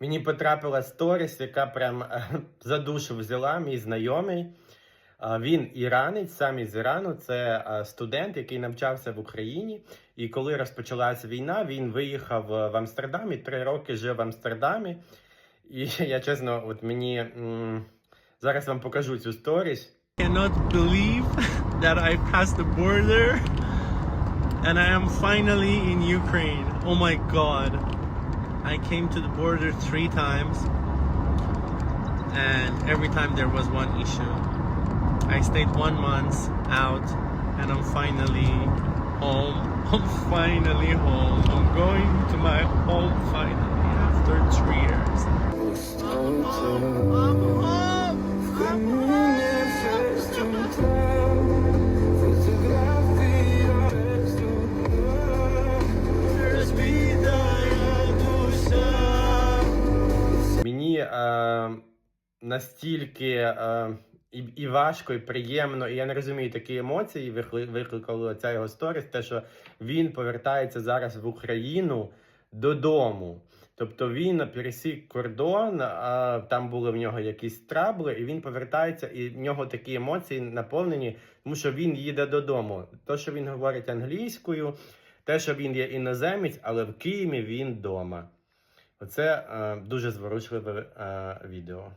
Мені потрапила сторіс, яка прям е, за душу взяла мій знайомий. Він іранець, сам із Ірану. Це е, студент, який навчався в Україні. І коли розпочалася війна, він виїхав е, в Амстердам і три роки жив в Амстердамі. І я чесно, от мені зараз вам покажу цю сторіс. cannot believe that I passed the border and I am finally in Ukraine. Oh my god. I came to the border three times and every time there was one issue. I stayed one month out and I'm finally home. I'm finally home. I'm going to my home finally е, настільки е, і, і важко, і приємно, і я не розумію такі емоції. Викли, викликала ця його сторіс, те, що він повертається зараз в Україну додому. Тобто він пересік кордон, а там були в нього якісь трабли, і він повертається, і в нього такі емоції наповнені, тому що він їде додому. То, що він говорить англійською, те, що він є іноземець, але в Києві він вдома. Оце е, дуже зворушливе е, відео.